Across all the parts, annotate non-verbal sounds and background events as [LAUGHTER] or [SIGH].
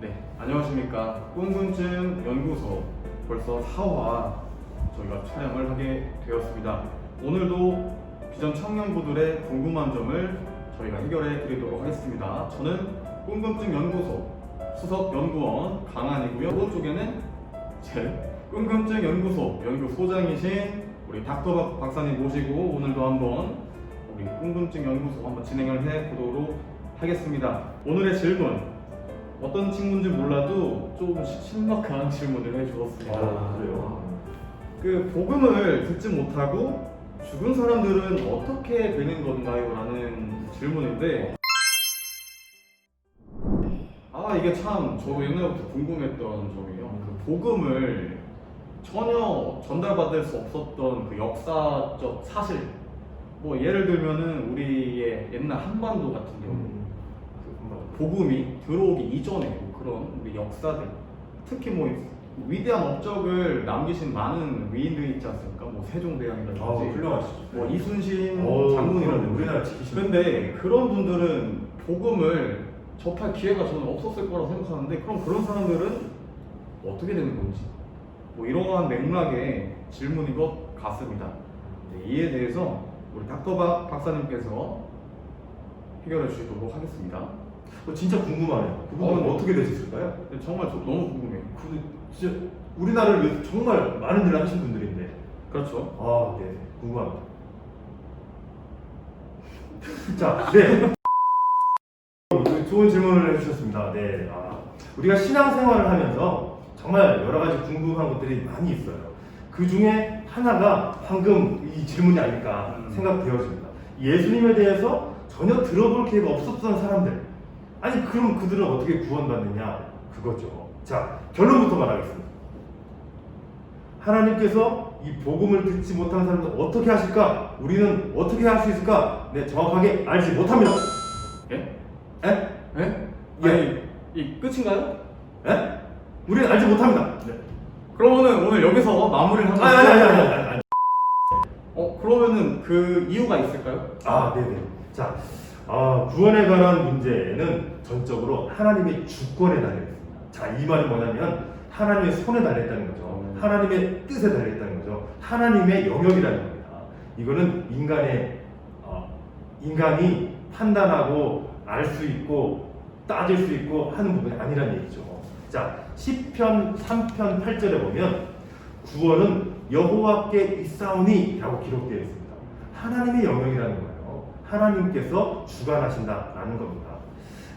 네, 안녕하십니까. 궁금증 연구소 벌써 4화 저희가 촬영을 하게 되었습니다. 오늘도 비전 청년부들의 궁금한 점을 저희가 해결해 드리도록 하겠습니다. 저는 궁금증 연구소 수석 연구원 강한이고요. 오른쪽에는 제 궁금증 연구소 연구 소장이신 우리 닥터 박사님 모시고 오늘도 한번 우리 궁금증 연구소 한번 진행을 해 보도록 하겠습니다. 오늘의 질문 어떤 친구인지 몰라도 조금 시- 신박한 질문을 해주었습니다. 아, 그래요? 그 복음을 듣지 못하고 죽은 사람들은 어떻게 되는 건가요? 라는 질문인데 아 이게 참 저도 옛날부터 궁금했던 점이에요. 그 복음을 전혀 전달받을 수 없었던 그 역사적 사실 뭐 예를 들면은 우리의 옛날 한반도 같은 경우 음. 복음이 들어오기 이전에 뭐 그런 우리 역사들 특히 뭐 위대한 업적을 남기신 많은 위인들이 있지 않습니까? 뭐 세종대왕이라든지 아, 훌륭하시죠. 뭐 이순신 어, 장군이라든지 그럼 우리나라 지키시는 근데 그런 분들은 복음을 접할 기회가 저는 없었을 거라고 생각하는데 그럼 그런 사람들은 어떻게 되는 건지 뭐 이러한 맥락의 질문인 것 같습니다. 네, 이에 대해서 우리 닥터박 박사님께서 해결해 주시도록 하겠습니다. 어, 진짜 궁금하네요. 그분은 어. 어, 떻게 되셨을까요? 네, 정말 저 너무 궁금해요. 근데 진짜 우리나라를 위해서 정말 많은 일을 하신 분들인데. 그렇죠. 아, 네. 궁금합니다. [LAUGHS] 자, 네. 좋은 질문을 해주셨습니다. 네. 아, 우리가 신앙생활을 하면서 정말 여러 가지 궁금한 것들이 많이 있어요. 그 중에 하나가 방금 이 질문이 아닐까 음. 생각되어집니다. 예수님에 대해서 전혀 들어볼 기회가 없었던 사람들. 아니, 그럼 그들은 어떻게 구원받느냐? 그거죠. 자, 결론부터 말하겠습니다. 하나님께서 이 복음을 듣지 못한 사람들 어떻게 하실까? 우리는 어떻게 할 수 있을까? 네, 정확하게 알지 못합니다. 예? 에? 예? 예. 아니 이 끝인가요? 에? 우리는 알지 못합니다. 네. 그러면은 오늘 여기서 마무리를 하면 아니, 아니, 아니, 아니, 아니, 아니. 어 그러면은 그 이유가 있을까요? 아, 네네. 자, 아, 구원에 관한 문제는 전적으로 하나님의 주권에 달려있습니다. 자, 이 말은 뭐냐면 하나님의 손에 달려있다는 거죠. 음. 하나님의 뜻에 달려있다는 거죠. 하나님의 영역이라는 겁니다. 이거는 인간의 어, 인간이 판단하고 알 수 있고 따질 수 있고 하는 부분이 아니라는 얘기죠. 자, 10편 3편 8절에 보면 구원은 여호와께 있사오니 라고 기록되어 있습니다. 하나님의 영역이라는 거예요. 하나님께서 주관하신다라는 겁니다.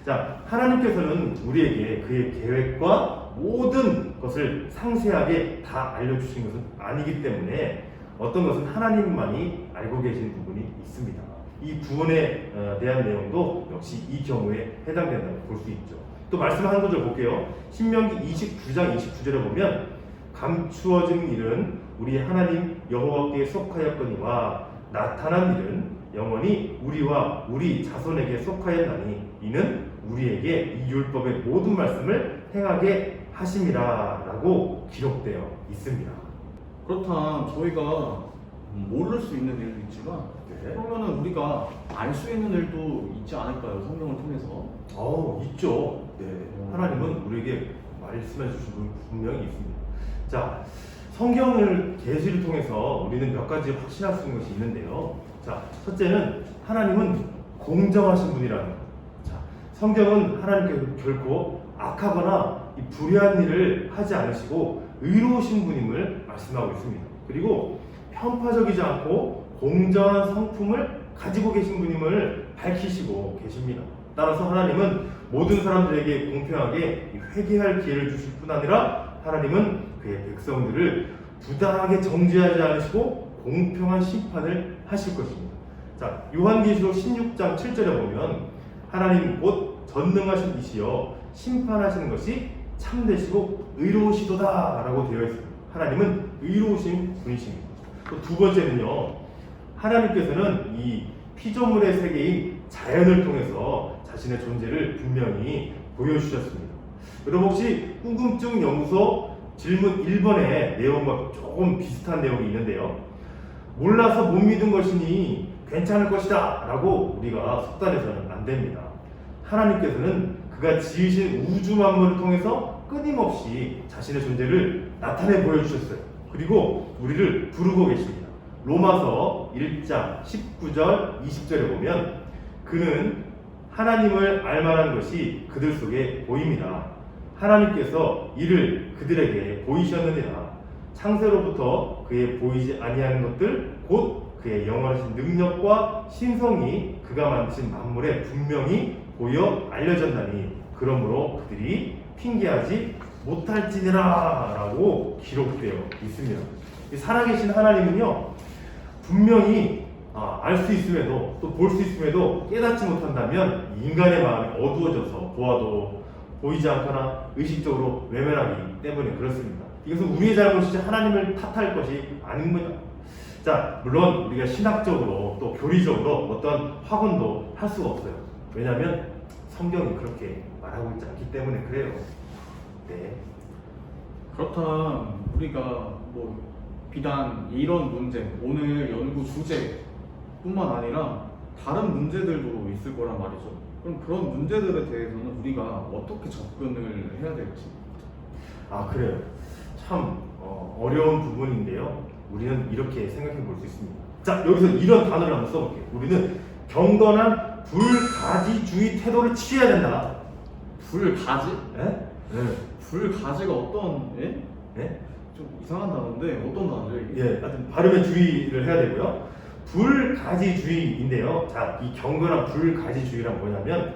자, 하나님께서는 우리에게 그의 계획과 모든 것을 상세하게 다 알려주신 것은 아니기 때문에 어떤 것은 하나님만이 알고 계신 부분이 있습니다. 이 구원에 어, 대한 내용도 역시 이 경우에 해당된다고 볼 수 있죠. 또 말씀 한 구절 볼게요. 신명기 29장 29절에 보면 감추어진 일은 우리 하나님 여호와께 속하였거니와 나타난 일은 영원히 우리와 우리 자손에게 속하였나니 이는 우리에게 이 율법의 모든 말씀을 행하게 하심이라라고 기록되어 있습니다. 그렇다면 저희가 모를 수 있는 일도 있지만 네. 그러면은 우리가 알 수 있는 일도 있지 않을까요? 성경을 통해서 어, 있죠. 네. 음. 하나님은 우리에게 말씀해 주신 분 분명히 있습니다. 자, 성경을 계시를 통해서 우리는 몇 가지 확신할 수 있는 것이 있는데요. 자, 첫째는 하나님은 공정하신 분이라는 것. 자, 성경은 하나님께서 결코 악하거나 이 불의한 일을 하지 않으시고 의로우신 분임을 말씀하고 있습니다. 그리고 편파적이지 않고 공정한 성품을 가지고 계신 분임을 밝히시고 계십니다. 따라서 하나님은 모든 사람들에게 공평하게 이 회개할 기회를 주실 뿐 아니라 하나님은 그의 백성들을 부당하게 정죄하지 않으시고 공평한 심판을 하실 것입니다. 자, 요한계시록 16장 7절에 보면 하나님 곧 전능하신 이시여 심판하시는 것이 참되시고 의로우시도다라고 되어 있습니다. 하나님은 의로우신 분이십니다. 또 두 번째는요. 하나님께서는 이 피조물의 세계인 자연을 통해서 자신의 존재를 분명히 보여주셨습니다. 여러분 혹시 궁금증 연구소 질문 1번의 내용과 조금 비슷한 내용이 있는데요. 몰라서 못 믿은 것이니 괜찮을 것이다 라고 우리가 속단해서는 안 됩니다. 하나님께서는 그가 지으신 우주 만물을 통해서 끊임없이 자신의 존재를 나타내 보여주셨어요. 그리고 우리를 부르고 계십니다. 로마서 1장 19절 20절에 보면 그는 하나님을 알만한 것이 그들 속에 보입니다. 하나님께서 이를 그들에게 보이셨느니라. 창세로부터 그의 보이지 아니하는 것들 곧 그의 영원하신 능력과 신성이 그가 만드신 만물에 분명히 보여 알려졌나니 그러므로 그들이 핑계하지 못할지니라 라고 기록되어 있습니다. 이 살아계신 하나님은요 분명히 아, 알수 있음에도 또 볼 수 있음에도 깨닫지 못한다면 인간의 마음이 어두워져서 보아도 보이지 않거나 의식적으로 외면하기 때문에 그렇습니다. 이것은 우리의 잘못이지 하나님을 탓할 것이 아닙니다. 자, 물론 우리가 신학적으로 또 교리적으로 어떤 확언도 할 수가 없어요. 왜냐하면 성경이 그렇게 말하고 있지 않기 때문에 그래요. 네. 그렇다면 우리가 뭐 비단 이런 문제, 오늘 연구 주제뿐만 아니라 다른 문제들도 있을 거란 말이죠. 그럼 그런 문제들에 대해서는 우리가 어떻게 접근을 해야 될지. 아 그래요. 참 어, 려운 부분인데요. 우리는 이렇게 생각해 볼 수 있습니다. 자 여기서 이런 단어를 한번 써볼게요. 우리는 경건한 불가지주의 태도를 취해야 된다. 불가지? 예? 네. 불가지가 어떤 예? 네? 좀 이상한 단어인데 어떤 단어죠 이게? 예, 하여튼 발음에 주의를 해야 되고요. 불가지주의인데요. 자, 이 경건한 불가지주의란 뭐냐면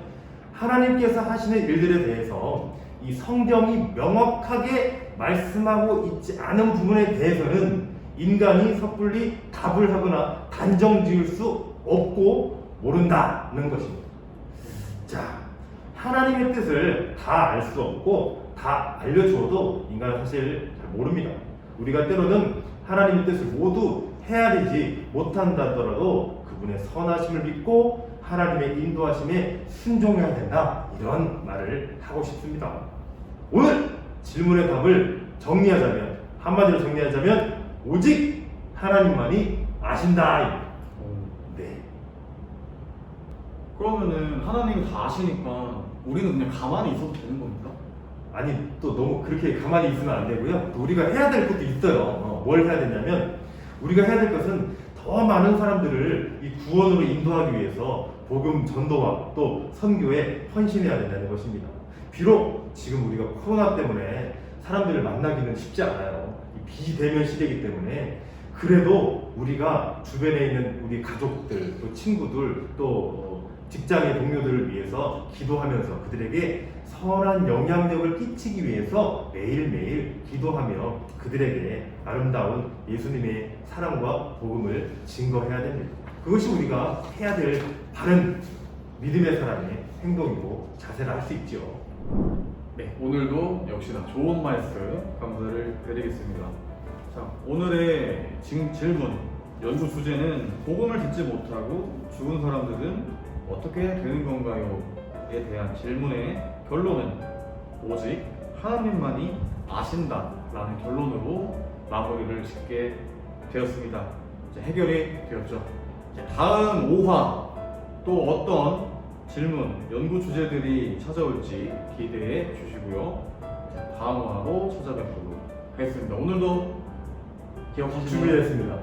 하나님께서 하시는 일들에 대해서 이 성경이 명확하게 말씀하고 있지 않은 부분에 대해서는 인간이 섣불리 답을 하거나 단정 지을 수 없고 모른다는 것입니다. 자, 하나님의 뜻을 다 알 수 없고 다 알려주어도 인간은 사실 잘 모릅니다. 우리가 때로는 하나님의 뜻을 모두 헤아리지 못한다더라도 그분의 선하심을 믿고 하나님의 인도하심에 순종해야 된다. 이런 말을 하고 싶습니다. 오늘 질문의 답을 정리하자면 한마디로 정리하자면 오직 하나님만이 아신다. 어, 네. 그러면은 하나님이 다 아시니까 우리는 그냥 가만히 있어도 되는 겁니까? 아니 또 너무 그렇게 가만히 있으면 안 되고요. 또 우리가 해야 될 것도 있어요. 어, 뭘 해야 되냐면 우리가 해야 될 것은 더 많은 사람들을 이 구원으로 인도하기 위해서 복음 전도와 또 선교에 헌신해야 된다는 것입니다. 비록 지금 우리가 코로나 때문에 사람들을 만나기는 쉽지 않아요. 이 비대면 시대이기 때문에 그래도 우리가 주변에 있는 우리 가족들, 또 친구들, 또 어, 직장의 동료들을 위해서 기도하면서 그들에게 선한 영향력을 끼치기 위해서 매일매일 기도하며 그들에게 아름다운 예수님의 사랑과 복음을 증거해야 됩니다. 그것이 우리가 해야 될 바른 믿음의 사람의 행동이고 자세를 할 수 있죠. 네, 오늘도 역시나 좋은 말씀 감사를 드리겠습니다. 자, 오늘의 진- 질문, 연구 주제는 복음을 듣지 못하고 죽은 사람들은 어떻게 되는 건가요?에 대한 질문의 결론은 오직 하나님만이 아신다라는 결론으로 마무리를 짓게 되었습니다. 이제 해결이 되었죠. 이제 다음 5화 또 어떤 질문, 연구 주제들이 찾아올지 기대해 주시고요. 자, 다음 화로 찾아뵙도록 하겠습니다. 오늘도 기억하시나요? 준비됐습니다.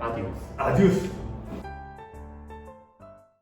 아디오스. 아디오스.